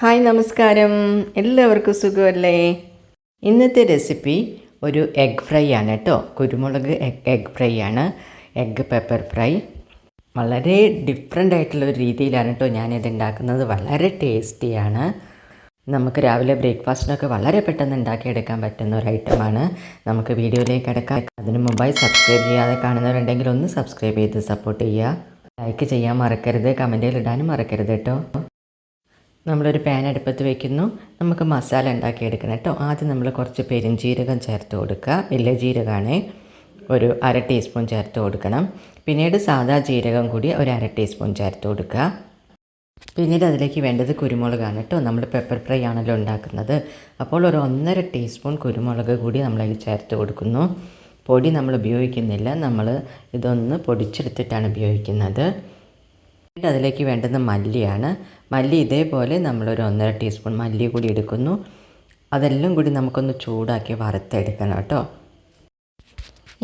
Hi നമസ്കാരം. എല്ലാവർക്കും സുഖമല്ലേ? ഇന്നത്തെ റെസിപ്പി ഒരു എഗ് ഫ്രൈ ആണ് കേട്ടോ. കുരുമുളക് എഗ് എഗ് ഫ്രൈ ആണ്. Egg pepper fry. വളരെ ഡിഫറെന്റ് ആയിട്ടുള്ള ഒരു രീതിയിലാണ് കേട്ടോ ഞാനിത് ഉണ്ടാക്കുന്നത്. വളരെ ടേസ്റ്റിയാണ് നമുക്ക് രാവിലെ ബ്രേക്ക്ഫാസ്റ്റിനൊക്കെ വളരെ പെട്ടെന്ന് ഉണ്ടാക്കിയെടുക്കാൻ പറ്റുന്ന ഒരു ഐറ്റമാണ് നമുക്ക് വീഡിയോയിലേക്ക് കിടക്കാം. അതിന് മുമ്പായി സബ്സ്ക്രൈബ് ചെയ്യാതെ കാണുന്നവരുണ്ടെങ്കിൽ ഒന്ന് സബ്സ്ക്രൈബ് ചെയ്ത് സപ്പോർട്ട് ചെയ്യുക. ലൈക്ക് ചെയ്യാൻ മറക്കരുത്. കമന്റിൽ ഇടാനും മറക്കരുത് കേട്ടോ. നമ്മളൊരു പാൻ അടുപ്പത്ത് വെക്കുന്നു. നമുക്ക് മസാല ഉണ്ടാക്കിയെടുക്കണം കേട്ടോ. ആദ്യം നമ്മൾ കുറച്ച് പെരിഞ്ജീരകം ചേർത്ത് കൊടുക്കുക. വലിയ ജീരകമാണ്. ഒരു അര ടീസ്പൂൺ ചേർത്ത് കൊടുക്കണം. പിന്നീട് സാദാ ജീരകം കൂടി ഒരു അര ടീസ്പൂൺ ചേർത്ത് കൊടുക്കുക. പിന്നീട് അതിലേക്ക് വേണ്ടത് കുരുമുളകാണ് കേട്ടോ. നമ്മൾ പെപ്പർ ഫ്രൈ ആണല്ലോ ഉണ്ടാക്കുന്നത്. അപ്പോൾ ഒരു ഒന്നര ടീസ്പൂൺ കുരുമുളക് കൂടി നമ്മളതിൽ ചേർത്ത് കൊടുക്കുന്നു. പൊടി നമ്മൾ ഉപയോഗിക്കുന്നില്ല. നമ്മൾ ഇതൊന്ന് പൊടിച്ചെടുത്തിട്ടാണ് ഉപയോഗിക്കുന്നത്. പിന്നീട് അതിലേക്ക് വേണ്ടുന്ന മല്ലിയാണ്. മല്ലി ഇതേപോലെ നമ്മളൊരു ഒന്നര ടീസ്പൂൺ മല്ലി കൂടി എടുക്കുന്നു. അതെല്ലാം കൂടി നമുക്കൊന്ന് ചൂടാക്കി വറുത്തെടുക്കണം കേട്ടോ.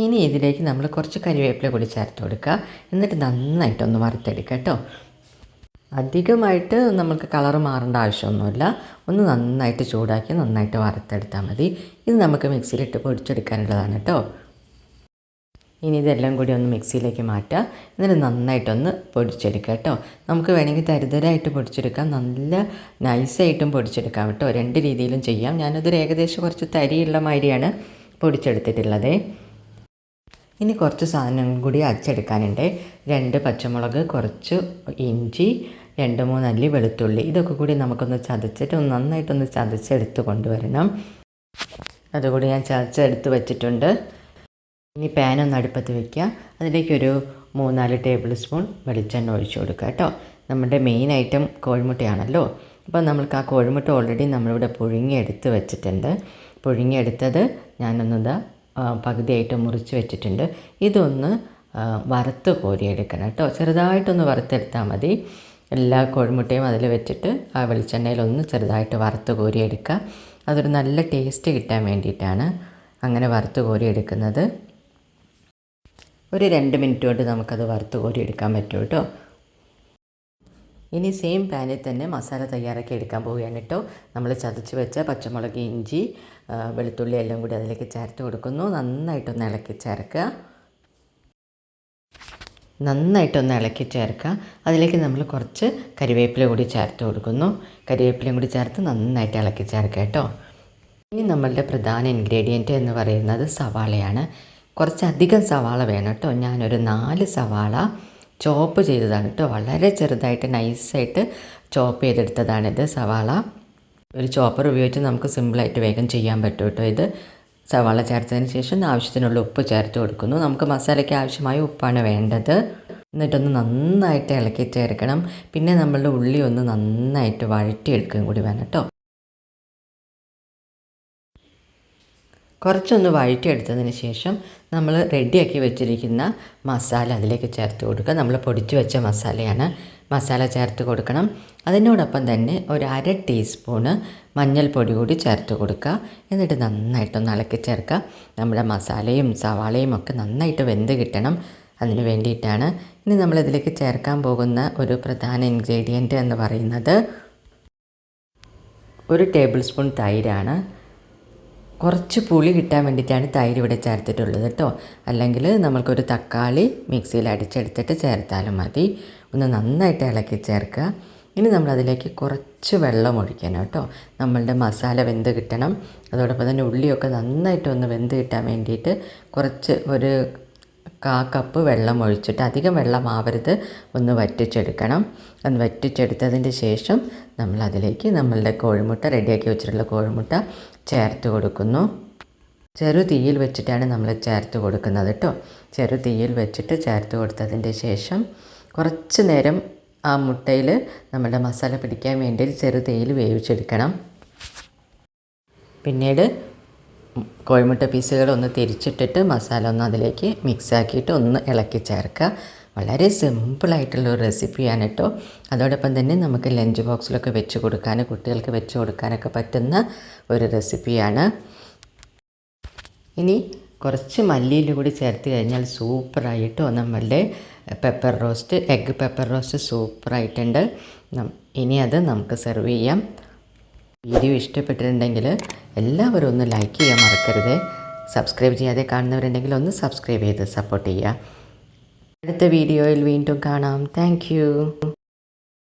ഇനി ഇതിലേക്ക് നമ്മൾ കുറച്ച് കരിവേപ്പില കൂടി ചേർത്ത് കൊടുക്കുക. എന്നിട്ട് നന്നായിട്ടൊന്ന് വറുത്തെടുക്കുക കേട്ടോ. അധികമായിട്ട് നമുക്ക് കളർ മാറേണ്ട ആവശ്യമൊന്നുമില്ല. ഒന്ന് നന്നായിട്ട് ചൂടാക്കി നന്നായിട്ട് വറുത്തെടുത്താൽ മതി. ഇത് നമുക്ക് മിക്സിയിലിട്ട് പൊടിച്ചെടുക്കാനുള്ളതാണ് കേട്ടോ. ഇനി ഇതെല്ലാം കൂടി ഒന്ന് മിക്സിയിലേക്ക് മാറ്റുക. എന്നിട്ട് നന്നായിട്ടൊന്ന് പൊടിച്ചെടുക്കുക കേട്ടോ. നമുക്ക് വേണമെങ്കിൽ തരിതരായിട്ട് പൊടിച്ചെടുക്കാം. നല്ല നൈസായിട്ടും പൊടിച്ചെടുക്കാം കേട്ടോ. രണ്ട് രീതിയിലും ചെയ്യാം. ഞാനതൊരു ഏകദേശം കുറച്ച് തരിയുള്ള മാതിരിയാണ് പൊടിച്ചെടുത്തിട്ടുള്ളത്. ഇനി കുറച്ച് സാധനങ്ങൾ കൂടി അരച്ചെടുക്കാനുണ്ട്. രണ്ട് പച്ചമുളക് കുറച്ച് ഇഞ്ചി രണ്ട് മൂന്ന് അല്ലി വെളുത്തുള്ളി. ഇതൊക്കെ കൂടി നമുക്കൊന്ന് ചതച്ചിട്ട് ഒന്ന് നന്നായിട്ടൊന്ന് ചതച്ചെടുത്ത് കൊണ്ടുവരണം. അതുകൂടി ഞാൻ ചതച്ചെടുത്ത് വെച്ചിട്ടുണ്ട്. ഇനി പാൻ ഒന്ന് അടുപ്പത്ത് വെക്കുക. അതിലേക്ക് ഒരു മൂന്നാൽ ടേബിൾ സ്പൂൺ വെളിച്ചെണ്ണ ഒഴിച്ചു കൊടുക്കുക കേട്ടോ. നമ്മുടെ മെയിൻ ഐറ്റം കോഴിമുട്ടയാണല്ലോ. അപ്പോൾ നമ്മൾക്ക് ആ കോഴിമുട്ട ഓൾറെഡി നമ്മളിവിടെ പുഴുങ്ങിയെടുത്ത് വെച്ചിട്ടുണ്ട്. പുഴുങ്ങിയെടുത്തത് ഞാനൊന്നിതാ പകുതിയായിട്ട് മുറിച്ച് വെച്ചിട്ടുണ്ട്. ഇതൊന്ന് വറുത്ത് കോരിയെടുക്കണം കേട്ടോ. ചെറുതായിട്ടൊന്ന് വറുത്തെടുത്താൽ മതി. എല്ലാ കോഴിമുട്ടയും അതിൽ വെച്ചിട്ട് ആ വെളിച്ചെണ്ണയിലൊന്ന് ചെറുതായിട്ട് വറുത്ത് കോരിയെടുക്കുക. അതൊരു നല്ല ടേസ്റ്റ് കിട്ടാൻ വേണ്ടിയിട്ടാണ് അങ്ങനെ വറുത്ത് കോരിയെടുക്കുന്നത്. ഒരു രണ്ട് മിനിറ്റ് കൊണ്ട് നമുക്കത് വറുത്ത് കോരി എടുക്കാൻ പറ്റും കേട്ടോ. ഇനി സെയിം പാനിൽ തന്നെ മസാല തയ്യാറാക്കി എടുക്കാൻ പോവുകയാണ് കേട്ടോ. നമ്മൾ ചതച്ച് വെച്ച പച്ചമുളക് ഇഞ്ചി വെളുത്തുള്ളി എല്ലാം കൂടി അതിലേക്ക് ചേർത്ത് കൊടുക്കുന്നു. നന്നായിട്ടൊന്ന് ഇളക്കി ചേർക്കുക. നന്നായിട്ടൊന്ന് ഇളക്കി ചേർക്കുക. അതിലേക്ക് നമ്മൾ കുറച്ച് കരിവേപ്പില കൂടി ചേർത്ത് കൊടുക്കുന്നു. കരിവേപ്പിലയും കൂടി ചേർത്ത് നന്നായിട്ട് ഇളക്കി ചേർക്കുക കേട്ടോ. ഇനി നമ്മളുടെ പ്രധാന ഇൻഗ്രീഡിയന്റ് എന്ന് പറയുന്നത് സവാളയാണ്. കുറച്ചധികം സവാള വേണം കേട്ടോ. ഞാനൊരു നാല് സവാള ചോപ്പ് ചെയ്തതാണ് കേട്ടോ. വളരെ ചെറുതായിട്ട് നൈസായിട്ട് ചോപ്പ് ചെയ്തെടുത്തതാണിത് സവാള. ഒരു ചോപ്പർ ഉപയോഗിച്ച് നമുക്ക് സിമ്പിളായിട്ട് വേഗം ചെയ്യാൻ പറ്റും കേട്ടോ ഇത്. സവാള ചേർത്തതിന് ശേഷം ആവശ്യത്തിനുള്ള ഉപ്പ് ചേർത്ത് കൊടുക്കുന്നു. നമുക്ക് മസാലയ്ക്ക് ആവശ്യമായ ഉപ്പാണ് വേണ്ടത്. എന്നിട്ടൊന്ന് നന്നായിട്ട് ഇളക്കി ചേർക്കണം. പിന്നെ നമ്മളുടെ ഉള്ളി ഒന്ന് നന്നായിട്ട് വഴറ്റിയെടുക്കുകയും കൂടി വേണം കേട്ടോ. കുറച്ചൊന്ന് വഴറ്റിയെടുത്തതിന് ശേഷം നമ്മൾ റെഡിയാക്കി വെച്ചിരിക്കുന്ന മസാല അതിലേക്ക് ചേർത്ത് കൊടുക്കുക. നമ്മൾ പൊടിച്ചു വെച്ച മസാലയാണ് മസാല ചേർത്ത് കൊടുക്കണം. അതിനോടൊപ്പം തന്നെ ഒരു അര ടീസ്പൂണ് മഞ്ഞൾപ്പൊടി കൂടി ചേർത്ത് കൊടുക്കുക. എന്നിട്ട് നന്നായിട്ടൊന്ന് ഇളക്കി ചേർക്കുക. നമ്മുടെ മസാലയും സവാളയും ഒക്കെ നന്നായിട്ട് വെന്ത് കിട്ടണം അതിന് വേണ്ടിയിട്ടാണ്. ഇനി നമ്മളിതിലേക്ക് ചേർക്കാൻ പോകുന്ന ഒരു പ്രധാന ഇൻഗ്രീഡിയന്റ് എന്ന് പറയുന്നത് ഒരു ടേബിൾ സ്പൂൺ തൈരാണ്. കുറച്ച് പുളി കിട്ടാൻ വേണ്ടിയിട്ടാണ് തൈര് ഇവിടെ ചേർത്തിട്ടുള്ളത് കേട്ടോ. അല്ലെങ്കിൽ നമ്മൾക്കൊരു തക്കാളി മിക്സിയിൽ അടിച്ചെടുത്തിട്ട് ചേർത്താലും മതി. ഒന്ന് നന്നായിട്ട് ഇളക്കി ചേർക്കുക. ഇനി നമ്മളതിലേക്ക് കുറച്ച് വെള്ളം ഒഴിക്കണം കേട്ടോ. നമ്മളുടെ മസാല വെന്ത് കിട്ടണം. അതോടൊപ്പം തന്നെ ഉള്ളിയൊക്കെ നന്നായിട്ടൊന്ന് വെന്ത് കിട്ടാൻ വേണ്ടിയിട്ട് കുറച്ച് ഒരു കാ കപ്പ് വെള്ളം ഒഴിച്ചിട്ട് അധികം വെള്ളം ആവരുത്. ഒന്ന് വറ്റിച്ചെടുക്കണം. ഒന്ന് വറ്റിച്ചെടുത്തതിന് ശേഷം നമ്മൾ അതിലേക്ക് നമ്മളുടെ കോഴിമുട്ട റെഡിയാക്കി വെച്ചിട്ടുള്ള കോഴിമുട്ട ചേർത്ത് കൊടുക്കുന്നു. ചെറു തീയിൽ വെച്ചിട്ടാണ് നമ്മൾ ചേർത്ത് കൊടുക്കുന്നത് കേട്ടോ. ചെറു തീയിൽ വെച്ചിട്ട് ചേർത്ത് കൊടുത്തതിന്റെ ശേഷം കുറച്ച് നേരം ആ മുട്ടയിൽ നമ്മുടെ മസാല പിടിക്കാൻ വേണ്ടി ചെറു തീയിൽ വേവിച്ചെടുക്കണം. പിന്നീട് കോഴിമുട്ട പീസുകൾ ഒന്ന് തിരിച്ചിട്ടിട്ട് മസാല ഒന്ന് അതിലേക്ക് മിക്സാക്കിയിട്ട് ഒന്ന് ഇളക്കി ചേർക്കുക. വളരെ സിമ്പിളായിട്ടുള്ള ഒരു റെസിപ്പിയാണ് കേട്ടോ അതോടൊപ്പം തന്നെ നമുക്ക് ലഞ്ച് ബോക്സിലൊക്കെ വെച്ച് കൊടുക്കാൻ കുട്ടികൾക്ക് വെച്ച് കൊടുക്കാനൊക്കെ പറ്റുന്ന ഒരു റെസിപ്പിയാണ് ഇനി കുറച്ച് മല്ലിയിൽ കൂടി ചേർത്ത് കഴിഞ്ഞാൽ സൂപ്പറായിട്ടോ നമ്മളുടെ pepper roast egg pepper roast സൂപ്പറായിട്ടുണ്ട്. ഇനി അത് നമുക്ക് സെർവ് ചെയ്യാം. വീഡിയോ ഇഷ്ടപ്പെട്ടിട്ടുണ്ടെങ്കിൽ എല്ലാവരും ഒന്ന് ലൈക്ക് ചെയ്യാൻ മറക്കരുത്. സബ്സ്ക്രൈബ് ചെയ്യാതെ കാണുന്നവരുണ്ടെങ്കിൽ ഒന്ന് സബ്സ്ക്രൈബ് ചെയ്ത് സപ്പോർട്ട് ചെയ്യുക. അടുത്ത വീഡിയോയിൽ വീണ്ടും കാണാം. താങ്ക്